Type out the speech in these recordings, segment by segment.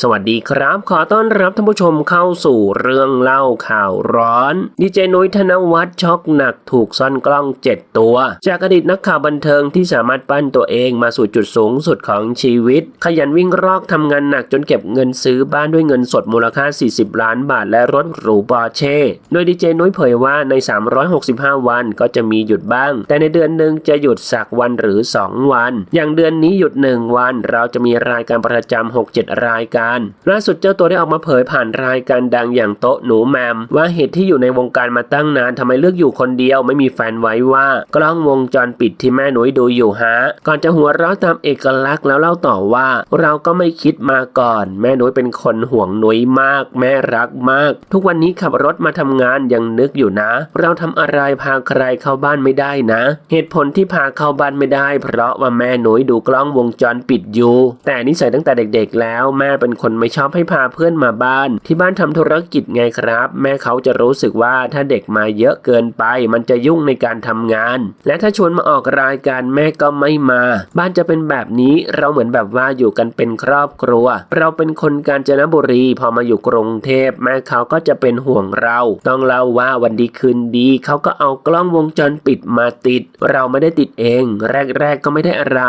สวัสดีครับ ขอต้อนรับท่านผู้ชมเข้าสู่เรื่องเล่าข่าวร้อน ดีเจนุ้ยธนวัฒน์ช็อกหนักถูกซ่อนกล้อง 7 ตัว จากอดีตนักข่าวบันเทิงที่สามารถปั้นตัวเองมาสู่จุดสูงสุดของชีวิต ขยันวิ่งรอกทำงานหนักจนเก็บเงินซื้อบ้านด้วยเงินสดมูลค่า 40 ล้านบาทและรถหรูปอร์เช่ โดยดีเจนุ้ยเผยว่าใน 365 วันก็จะมีหยุดบ้าง แต่ในเดือนหนึ่งจะหยุดสักวันหรือ 2 วัน อย่างเดือนนี้หยุด 1 วัน เราจะมีรายการประจำ6-7 รายการล่าสุดเจ้าตัวได้ออกมาเผยผ่านรายการดังอย่างโต๊ะหนูแมม ว่าเหตุที่อยู่ในวงการมาตั้งนานทำไมเลือกอยู่คนเดียวไม่มีแฟนไว้ว่า กล้องวงจรปิดที่แม่หนุ่ยดูอยู่ฮะ ก่อนจะหัวเราะตามเอกลักษณ์แล้วเล่าต่อว่า เราก็ไม่คิดมาก่อน แม่หนุ่ยเป็นคนห่วงหนุ่ยมาก แม่รักมาก ทุกวันนี้ขับรถมาทำงานยังนึกอยู่นะ เราทำอะไรพาใครเข้าบ้านไม่ได้นะ เหตุผลที่พาเข้าบ้านไม่ได้ เพราะว่าแม่หนุ่ยดูกล้องวงจรปิดอยู่ แต่นิสัยตั้งแต่เด็ก ๆ แล้วแม่เป็นคนไม่ชอบให้พาเพื่อนมาบ้าน ที่บ้านทำธุรกิจไงครับ แม่เขาจะรู้สึกว่าถ้าเด็กมาเยอะเกินไป มันจะยุ่งในการทำงาน และถ้าชวนมาออกรายการแม่ก็ไม่มา บ้านจะเป็นแบบนี้เราเหมือนแบบว่าอยู่กันเป็นครอบครัว เราเป็นคนกาญจนบุรีพอมาอยู่กรุงเทพแม่เขาก็จะเป็นห่วงเรา ต้องเล่าว่าวันดีคืนดีเขาก็เอากล้องวงจรปิดมาติด เราไม่ได้ติดเอง แรกๆก็ไม่ได้อะไร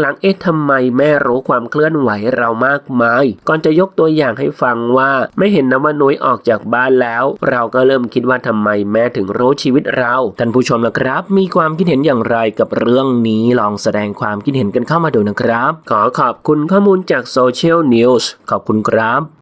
หลังๆเอ๊ะทำไมแม่รู้ความเคลื่อนไหวเรามากมายก่อนจะยกตัวอย่างให้ฟังว่าไม่เห็นนะว่านุ้ยออกจากบ้านแล้ว เราก็เริ่มคิดว่าทำไมแม่ถึงรู้ชีวิตเรา ท่านผู้ชมนะครับ มีความคิดเห็นอย่างไรกับเรื่องนี้ลองแสดงความคิดเห็นกันเข้ามาดูนะครับ ขอขอบคุณข้อมูลจากโซเชียลนิวส์ขอบคุณครับ